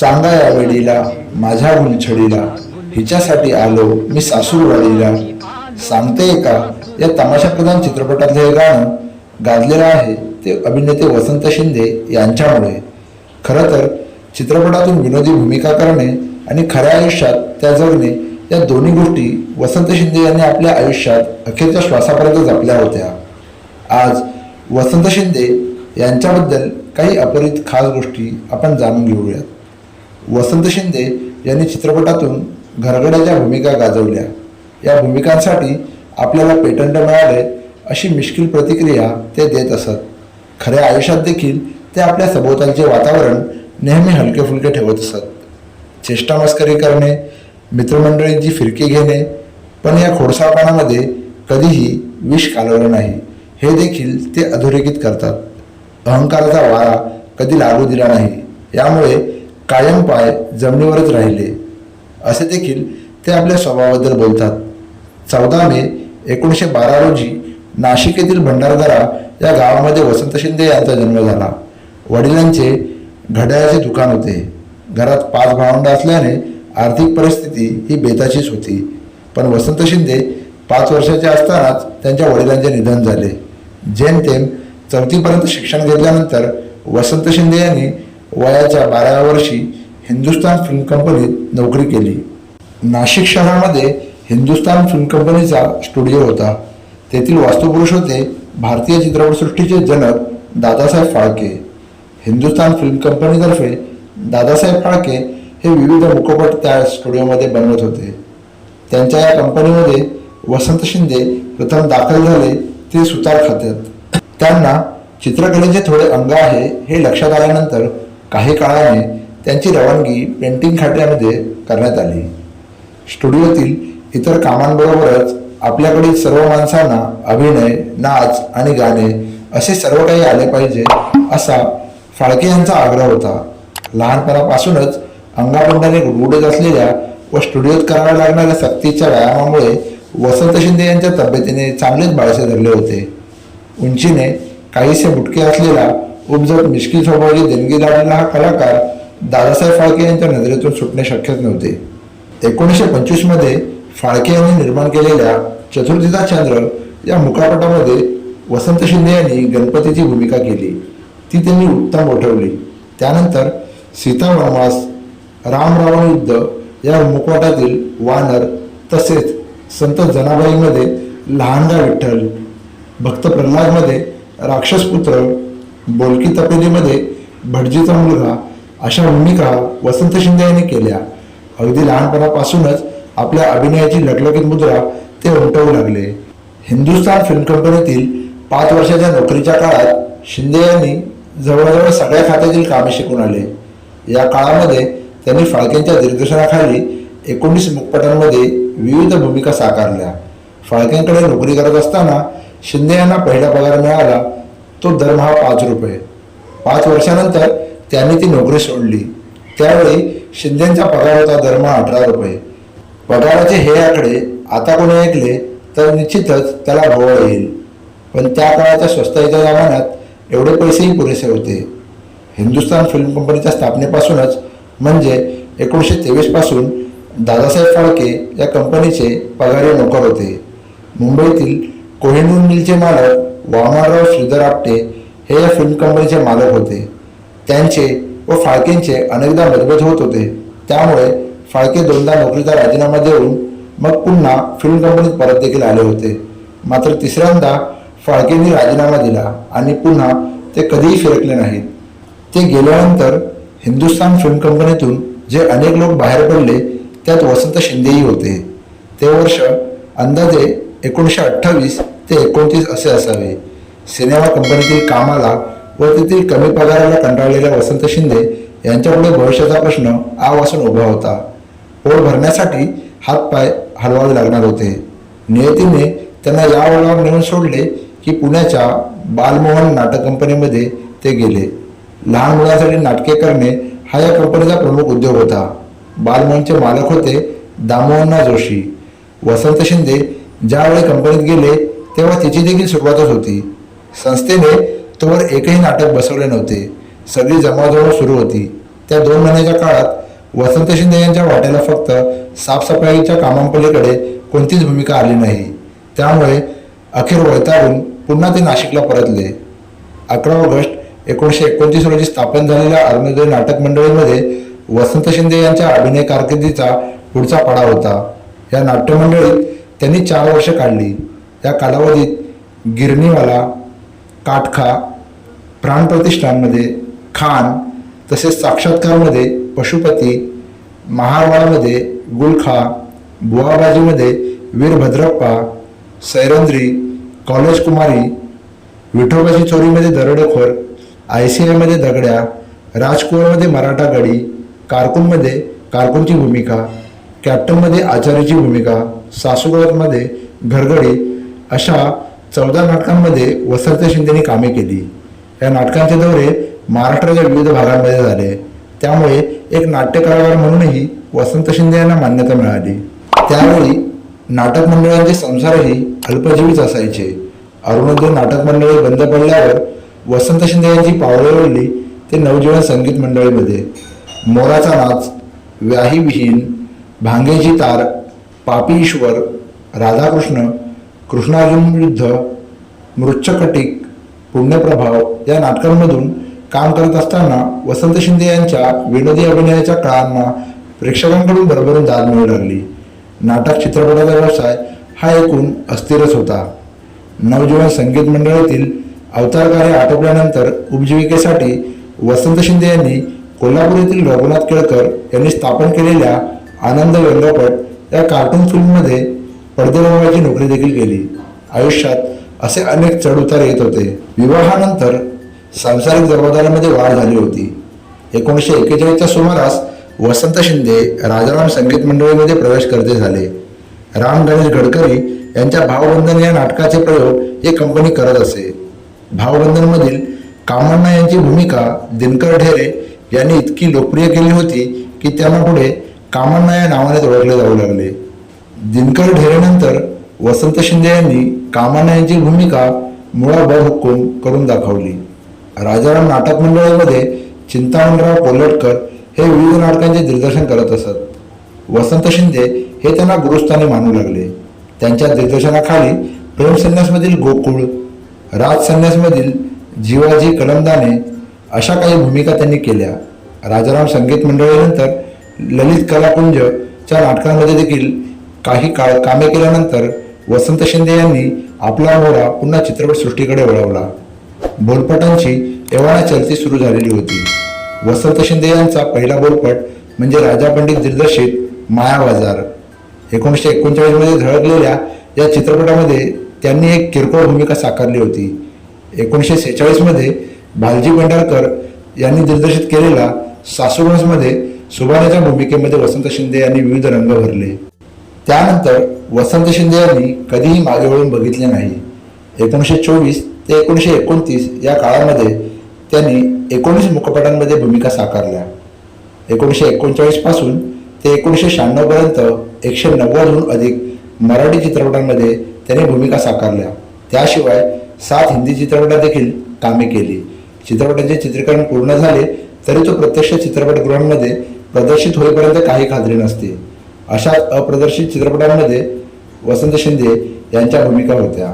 सांगा या वेळीला माझ्या गुलछडीला हिच्यासाठी आलो मी सासूरवाडीला. सांगते का? या तमाशा प्रधान चित्रपटातलं हे गाणं गाजलेलं आहे ते अभिनेते वसंत शिंदे यांच्यामुळे. खरं तर चित्रपटातून विनोदी भूमिका करणे आणि खऱ्या आयुष्यात त्या जगणे या दोन्ही गोष्टी वसंत शिंदे यांनी आपल्या आयुष्यात अखेरच्या श्वासापर्यंत जपल्या होत्या. आज वसंत शिंदे यांच्याबद्दल काही अपरित खास गोष्टी आपण जाणून घेऊयात. वसंत शिंदे यांनी चित्रपटातून घरगड्याच्या भूमिका गाजवल्या. या भूमिकांसाठी आपल्याला पेटंट मिळाले अशी मिश्किल प्रतिक्रिया ते देत असत. खऱ्या आयुष्यात देखील ते आपल्या सभोवतालचे वातावरण नेहमी हलके फुलके ठेवत असत. चेष्टा मस्करी करणे मित्रमंडळींची फिरकी घेणे पण या खोडसाळपणामध्ये कधीही विष कालवलं नाही. हे देखील ते अधोरेखित करतात. अहंकाराचा वारा कधी लागू दिला नाही. यामुळे कायम पाय जमिनीवरच राहिले. असे देखील ते आपल्या स्वभावाबद्दल बोलतात. चौदा मे एकोणीसशे बारा रोजी नाशिक येथील भंडारदरा या गावामध्ये वसंत शिंदे यांचा जन्म झाला. वडिलांचे घड्याळाचे दुकान होते. घरात पाच भावंड असल्याने आर्थिक परिस्थिती ही बेताचीच होती. पण वसंत शिंदे पाच वर्षाचे असतानाच त्यांच्या वडिलांचे निधन झाले. जेमतेम चौथीपर्यंत शिक्षण घेतल्यानंतर वसंत शिंदे यांनी वयाच्या बाराव्या वर्षी हिंदुस्तान फिल्म कंपनीत नोकरी केली. नाशिक शहरामध्ये हिंदुस्तान फिल्म कंपनीचा स्टुडिओ होता. तेथील वास्तुपुरुष होते भारतीय चित्रपटसृष्टीचे जनक दादासाहेब फाळके. हिंदुस्तान फिल्म कंपनीतर्फे दादासाहेब फाळके हे विविध मुखपट त्या स्टुडिओमध्ये बनवत होते. त्यांच्या या कंपनीमध्ये वसंत शिंदे प्रथम दाखल झाले ते सुतार खात्यात. त्यांना चित्रकलेचे थोडे अंग आहे हे लक्षात आल्यानंतर काही काळाने त्यांची रवानगी पेंटिंग खात्यामध्ये करण्यात आली. स्टुडिओतील इतर कामांबरोबरच आपल्याकडील सर्व माणसांना अभिनय नाच आणि गाणे असे सर्व काही आले पाहिजे असा फाळके यांचा आग्रह होता. लहानपणापासूनच अंगाबंडाने गुडगुडत असलेल्या व स्टुडिओत कराव्या लागणाऱ्या सक्तीच्या व्यायामामुळे वसंत शिंदे यांच्या तब्येतीने चांगलेच बाळसे धरले होते. उंचीने काहीसे बुटके असलेला उपजत मिश्किल स्वभावाची देणगी लावलेला हा कलाकार दादासाहेब फाळके यांच्या नजरेतून सुटणे शक्यच नव्हते. एकोणीसशे पंचवीसमध्ये फाळके यांनी निर्माण केलेल्या चतुर्थीचा चंद्र या मुखापटामध्ये वसंत शिंदे यांनी गणपतीची भूमिका केली. ती त्यांनी उत्तम उठवली. त्यानंतर सीता वनवास राम रावण युद्ध या मुखवाटातील वानर तसेच संत जनाबाईमध्ये लहानगा विठ्ठल भक्त प्रल्हादमध्ये राक्षसपुत्र बोलकी तपेलीमध्ये भटजीचा मुलगा अशा भूमिका वसंत शिंदे यांनी केल्या. अगदी लहानपणापासूनच आपल्या अभिनयाची लकलकीत मुद्रा ते उमटवू लागले. हिंदुस्तान फिल्म कंपनीतील पाच वर्षाच्या नोकरीच्या काळात शिंदे यांनी जवळजवळ सगळ्या खात्यातील कामे शिकून आले. या काळामध्ये त्यांनी फाळकेंच्या दिग्दर्शनाखाली एकोणीस मुखपटांमध्ये विविध भूमिका साकारल्या. फाळकेंकडे नोकरी करत असताना शिंदे यांना पहिला पगार मिळाला तो दरमहा पाच रुपये. पाच वर्षानंतर त्यांनी ती नोकरी सोडली. त्यावेळी शिंदेचा पगार होता दरमहा अठरा रुपये. पगाराचे हे आकडे आता कोणी ऐकले तर निश्चितच त्याला भोवळ येईल. पण त्या काळाच्या स्वस्ताईच्या जमान्यात एवढे पैसेही पुरेसे होते. हिंदुस्तान फिल्म कंपनीच्या स्थापनेपासूनच म्हणजे एकोणीसशे तेवीसपासून दादासाहेब फाळके या कंपनीचे पगारी नोकर होते. मुंबईतील कोहिनूर मिलचे मालक वामनराव श्रीधर आपटे हे या फिल्म कंपनीचे मालक होते. त्यांचे व फाळकेंचे अनेकदा मतभेद होत होते. त्यामुळे फाळके दोनदा नोकरीचा राजीनामा देऊन मग पुन्हा फिल्म कंपनीत परत देखील आले होते. मात्र तिसऱ्यांदा फाळकेंनी राजीनामा दिला आणि पुन्हा ते कधीही फिरकले नाहीत. ते गेल्यानंतर हिंदुस्तान फिल्म कंपनीतून जे अनेक लोक बाहेर पडले त्यात वसंत शिंदेही होते. ते वर्ष अंदाजे एकोणीसशे अठ्ठावीस ते एकोणतीस असे असावे. सिनेमा कंपनीतील कामाला व तेथील कमी पगाराला कंटाळलेल्या वसंत शिंदे यांच्यामुळे भविष्याचा प्रश्न आवासून उभा होता. पोट भरण्यासाठी हातपाय हलवावे लागणार होते. नियतीने त्यांना या वळणावर नेऊन सोडले की पुण्याच्या बालमोहन नाटक कंपनीमध्ये ते गेले. लहान मुलांसाठी नाटके करणे हा या कंपनीचा प्रमुख उद्योग होता. बालमोहनचे मालक होते दामोहन्ना जोशी. वसंत शिंदे ज्यावेळी कंपनीत गेले तेव्हा तिची देखील सुरुवातच होती. संस्थेने तोवर एकही नाटक बसवले नव्हते. सगळी जमावजमा सुरू होती. त्या दोन महिन्याच्या काळात वसंत शिंदे यांच्या वाट्याला फक्त साफसफाईच्या कामांपलीकडे कोणतीच भूमिका आली नाही. त्यामुळे अखेर वैतागून पुन्हा ते नाशिकला परतले. अकरा ऑगस्ट एकोणीसशे एकोणतीस रोजी स्थापन झालेल्या अरुणोदय नाटक मंडळीमध्ये वसंत शिंदे यांच्या अभिनय कारकिर्दीचा पुढचा पडाव होता. या नाट्यमंडळीत त्यांनी चार वर्ष काढली. या कालावधीत गिरणीवाला काटखा प्राणप्रतिष्ठानमध्ये खान तसेच साक्षात्कारमध्ये पशुपती महारवाडामध्ये गुलखा बुवाबाजीमध्ये वीरभद्रप्पा सैरंद्री कॉलेज कुमारी विठोबाची चोरीमध्ये दरोडेखोर आय सी आयमध्ये दगड्या राजकुवरमध्ये मराठा गडी कारकूनमध्ये कारकूनची भूमिका कॅप्टनमध्ये आचार्याची भूमिका सासूगडमध्ये घरगडी अशा चौदा नाटकांमध्ये वसंत शिंदेनी कामे केली. या नाटकांचे दौरे महाराष्ट्राच्या विविध भागांमध्ये झाले. त्यामुळे एक नाट्यकलाकार म्हणूनही वसंत शिंदे यांना मान्यता मिळाली. त्यावेळी नाटक मंडळांचे संसारही अल्पजीवीच असायचे. अरुणोदय नाटक मंडळी बंद पडल्यावर वसंत शिंदे यांची पावले ओढली ते नवजीवन संगीत मंडळीमध्ये. मोराचा नाच व्याही विहीन भांगेची तार पापी ईश्वर राधाकृष्ण कृष्णार्जुन युद्ध मृच्छकटिक पुण्यप्रभाव या नाटकांमधून काम करत असताना वसंत शिंदे यांच्या विनोदी अभिनयाच्या काळांना प्रेक्षकांकडून भरभरून दाद मिळू लागली. नाटक चित्रपटाचा व्यवसाय हा एकूण अस्थिरच होता. नवजीवन संगीत मंडळातील अवतार कार्य आटोपल्यानंतर उपजीविकेसाठी वसंत शिंदे यांनी कोल्हापूर येथील रघुनाथ केळकर यांनी स्थापन केलेल्या आनंद व्यंगपट या कार्टून फिल्ममध्ये पडदेमामाची नोकरी देखील केली. आयुष्यात असे अनेक चढउतार येत होते. विवाहानंतर सांसारिक जबाबदाऱ्यांमध्ये वाढ झाली होती. एकोणीसशे एक्केचाळीसच्या सुमारास वसंत शिंदे राजाराम संगीत मंडळीमध्ये प्रवेश करते झाले. राम गणेश गडकरी यांच्या भावबंधन या नाटकाचे प्रयोग हे कंपनी करत असे. भावबंधनमधील कामण्णा यांची भूमिका दिनकर ढेरे यांनी इतकी लोकप्रिय केली होती की त्यांना पुढे कामण्णा या नावाने ओळखले जाऊ लागले. दिनकर ढेरेनंतर वसंत शिंदे यांनी कामाना यांची भूमिका मुळाबळ हुकूम करून दाखवली. राजाराम नाटक मंडळामध्ये चिंतामणराव कोल्हटकर हे विविध नाटकांचे दिग्दर्शन करत असत. वसंत शिंदे हे त्यांना गुरुस्थानी मानू लागले. त्यांच्या दिग्दर्शनाखाली प्रेमसंन्यासमधील गोकुळ राजसंन्यासमधील जीवाजी कलमदाने अशा काही भूमिका त्यांनी केल्या. राजाराम संगीत मंडळीनंतर ललित कलाकुंजच्या नाटकांमध्ये देखील काही काळ कामे केल्यानंतर वसंत शिंदे यांनी आपला मोहरा पुन्हा चित्रपटसृष्टीकडे वळवला. बोलपटांची एव्हाना चलती सुरू झालेली होती. वसंत शिंदे यांचा पहिला बोलपट म्हणजे राजा पंडित दिग्दर्शित मायाबाजार एकोणीसशे एकोणचाळीसमध्ये झळकलेल्या या चित्रपटामध्ये त्यांनी एक किरकोळ भूमिका साकारली होती. एकोणीसशे सेहेचाळीसमध्ये भालजी पेंढारकर यांनी दिग्दर्शित केलेला सासूगंजमध्ये सुभाण्याच्या भूमिकेमध्ये वसंत शिंदे यांनी विविध रंग भरले. त्यानंतर वसंत शिंदे यांनी कधीही मागे वळून बघितले नाही. एकोणीसशे चोवीस ते एकोणीसशे एकोणतीस या काळामध्ये त्यांनी एकोणीस मुखपटांमध्ये भूमिका साकारल्या. एकोणीसशे एकोणचाळीसपासून ते एकोणीसशे शहाण्णवपर्यंत एकशे नव्वदहून अधिक मराठी चित्रपटांमध्ये त्यांनी भूमिका साकारल्या. त्याशिवाय सात हिंदी चित्रपटात देखील कामे केली. चित्रपटाचे चित्रीकरण पूर्ण झाले तरी तो प्रत्यक्ष चित्रपटगृहांमध्ये प्रदर्शित होईपर्यंत काही खात्री नसते. अशा अप्रदर्शित चित्रपटांमध्ये वसंत शिंदे यांच्या भूमिका होत्या.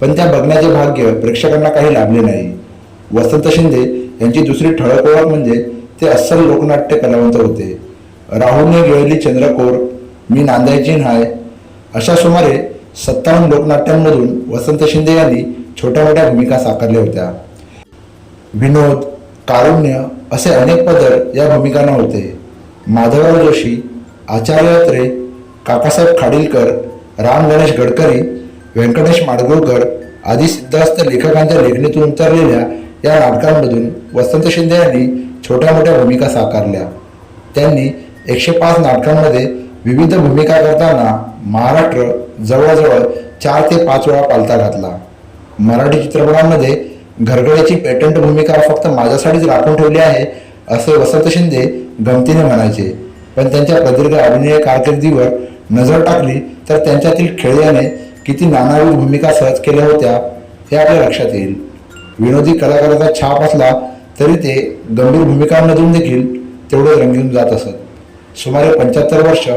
पण त्या बघण्याचे भाग्य प्रेक्षकांना काही लाभले नाही. वसंत शिंदे यांची दुसरी ठळक ओळख म्हणजे ते अस्सल लोकनाट्य कलावंत होते. राहुलने गिळली चंद्रकोर मी नांदायची न्हाय अशा सुमारे सत्तावन्न लोकनाट्यांमधून वसंत शिंदे यांनी छोट्या मोठ्या भूमिका साकारल्या होत्या. विनोद कारुण्य असे अनेक पदर या भूमिकांना होते. माधवराव जोशी आचार्य अत्रे काकासाहेब खाडीलकर राम गणेश गडकरी व्यंकटेश माडगुळकर आदी सिद्धास्त लेखकांच्या लेखणीतून उतरलेल्या या नाटकांमधून वसंत शिंदे यांनी छोट्या मोठ्या भूमिका साकारल्या. त्यांनी एकशे पाच नाटकांमध्ये विविध भूमिका करताना महाराष्ट्र जवळजवळ चार ते पाच वेळा पालथा घातला. मराठी चित्रपटांमध्ये घरगड्याची पेटंट भूमिका फक्त माझ्यासाठीच राखून ठेवली आहे असे वसंत शिंदे गमतीने म्हणायचे. पण त्यांच्या प्रदीर्घ अभिनय कारकिर्दीवर नजर टाकली तर त्यांच्यातील खेळ्याने किती नानाविध भूमिका सहज केल्या होत्या हे आपल्या लक्षात येईल. विनोदी कलाकाराचा छाप असला तरी ते गंभीर भूमिकांमधून देखील तेवढे रंगीन जात असत. सुमारे पंच्याहत्तर वर्ष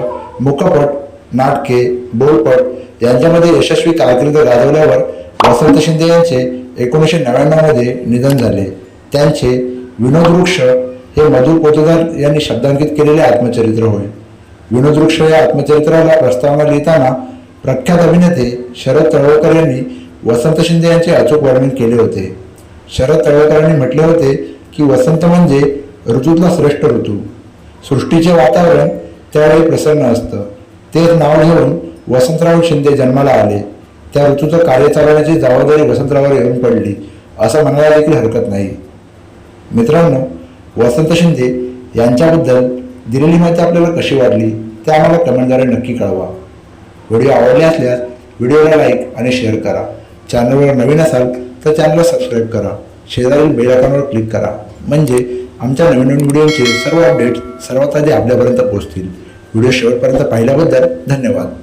मुखपट नाटके बोलपट यांच्यामध्ये यशस्वी कारकीर्द गाजवल्यावर वसंत शिंदे यांचे एकोणीसशे नव्याण्णवमध्ये निधन झाले. त्यांचे विनोद वृक्ष हे मधुर पोतेदार यांनी शब्दांकित केलेले आत्मचरित्र होय. विनोद वृक्ष या आत्मचरित्राला प्रस्तावना लिहिताना प्रख्यात अभिनेते शरद तळवळकर यांनी वसंत शिंदे यांचे अचूक वर्णन केले होते. शरद तळवळकरांनी म्हटले होते की वसंत म्हणजे ऋतूतला श्रेष्ठ ऋतू. सृष्टीचे वातावरण त्यावेळी प्रसन्न असतं. तेच नाव घेऊन वसंतराव शिंदे जन्माला आले. त्या ऋतूचं कार्य चालवण्याची जबाबदारी वसंतरावावर येऊन पडली. असं म्हणायला देखील हरकत नाही. मित्रांनो वसंत शिंदे यांच्याबद्दल दिलेली माहिती आपल्याला कशी वाटली ते आम्हाला कमेंटद्वारे नक्की कळवा. व्हिडिओ आवडले असल्यास व्हिडिओला लाईक आणि शेअर करा. चॅनलवर नवीन असाल तर चॅनलला सबस्क्राईब करा. शेजारील बेल आयकॉनवर क्लिक करा. म्हणजे आमच्या नवीन नवीन व्हिडिओचे सर्व अपडेट्स सर्वात आधी आपल्यापर्यंत पोहोचतील. व्हिडिओ शेवटपर्यंत पाहिल्याबद्दल धन्यवाद.